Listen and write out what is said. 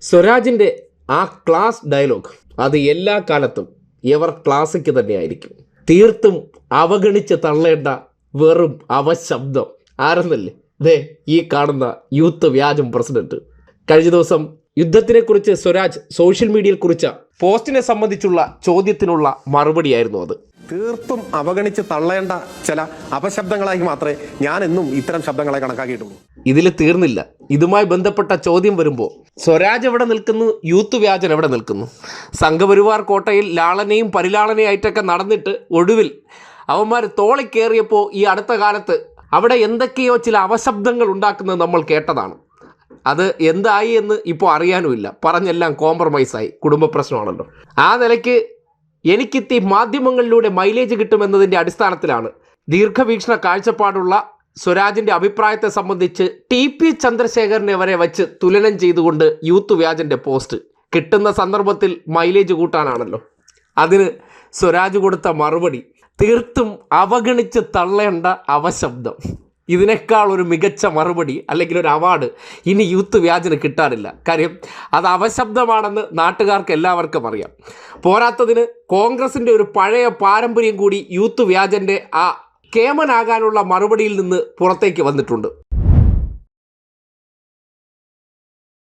സ്വരാജിന്റെ ആ class dialogue അത് എല്ലാ കാലത്തും എവർ ക്ലാസിക്ക് തന്നെയായിരിക്കും. തീർത്തും അവഗണിച്ച് തള്ളേണ്ട വെറും അവശബ്ദം. ആരെന്നല്ലേ? ദേ ഈ കാണുന്ന യൂത്ത് വ്യാജം പ്രസിഡന്റ്. കഴിഞ്ഞ ദിവസം യുദ്ധത്തിനെക്കുറിച്ച് സ്വരാജ് സോഷ്യൽ മീഡിയയിൽ കുറിച്ച പോസ്റ്റിനെ സംബന്ധിച്ചുള്ള ചോദ്യത്തിനുള്ള മറുപടിയായിരുന്നു അത്. തീർത്തും അവഗണിച്ച് തള്ളേണ്ട ചില അപശബ്ദങ്ങളായി മാത്രമേ ഞാൻ എന്നും ഇത്തരം ശബ്ദങ്ങളെ കണക്കാക്കിയിട്ടുള്ളൂ. ഇതിൽ തീർന്നില്ല. ഇതുമായി ബന്ധപ്പെട്ട ചോദ്യം വരുമ്പോൾ സ്വരാജ് എവിടെ നിൽക്കുന്നു? യൂത്ത് വ്യാജൻ എവിടെ നിൽക്കുന്നു? സംഘപരിവാർ കോട്ടയിൽ ലാളനെയും പരിലാളനെയായിട്ടൊക്കെ നടന്നിട്ട് ഒടുവിൽ അവന്മാർ തോളിക്കേറിയപ്പോൾ ഈ അടുത്ത കാലത്ത് അവിടെ എന്തൊക്കെയോ ചില അവശബ്ദങ്ങൾ ഉണ്ടാക്കുന്നത് നമ്മൾ കേട്ടതാണ്. അത് എന്തായി എന്ന് ഇപ്പോൾ അറിയാനുമില്ല പറഞ്ഞെല്ലാം കോംപ്രമൈസായി കുടുംബ പ്രശ്നമാണല്ലോ. ആ നിലയ്ക്ക് എനിക്കിത്തി മാധ്യമങ്ങളിലൂടെ മൈലേജ് കിട്ടുമെന്നതിന്റെ അടിസ്ഥാനത്തിലാണ് ദീർഘവീക്ഷണ കാഴ്ചപ്പാടുള്ള സ്വരാജിന്റെ അഭിപ്രായത്തെ സംബന്ധിച്ച് ടി പി ചന്ദ്രശേഖരനെ വരെ വച്ച് തുലനം ചെയ്തുകൊണ്ട് യൂത്ത് വ്യാജന്റെ പോസ്റ്റ്. കിട്ടുന്ന സന്ദർഭത്തിൽ മൈലേജ് കൂട്ടാനാണല്ലോ. അതിന് സ്വരാജ് കൊടുത്ത മറുപടി തീർത്തും അവഗണിച്ച് തള്ളേണ്ട അവശബ്ദം. ഇതിനേക്കാൾ ഒരു മികച്ച മറുപടി അല്ലെങ്കിൽ ഒരു അവാർഡ് ഇനി യൂത്ത് വ്യാജന് കിട്ടാറില്ല. കാര്യം അത് അവശബ്ദമാണെന്ന് നാട്ടുകാർക്ക് എല്ലാവർക്കും അറിയാം. പോരാത്തതിന് കോൺഗ്രസിന്റെ ഒരു പഴയ പാരമ്പര്യം കൂടി യൂത്ത് വ്യാജന്റെ ആ കേമനാകാനുള്ള മറുപടിയിൽ നിന്ന് പുറത്തേക്ക് വന്നിട്ടുണ്ട്.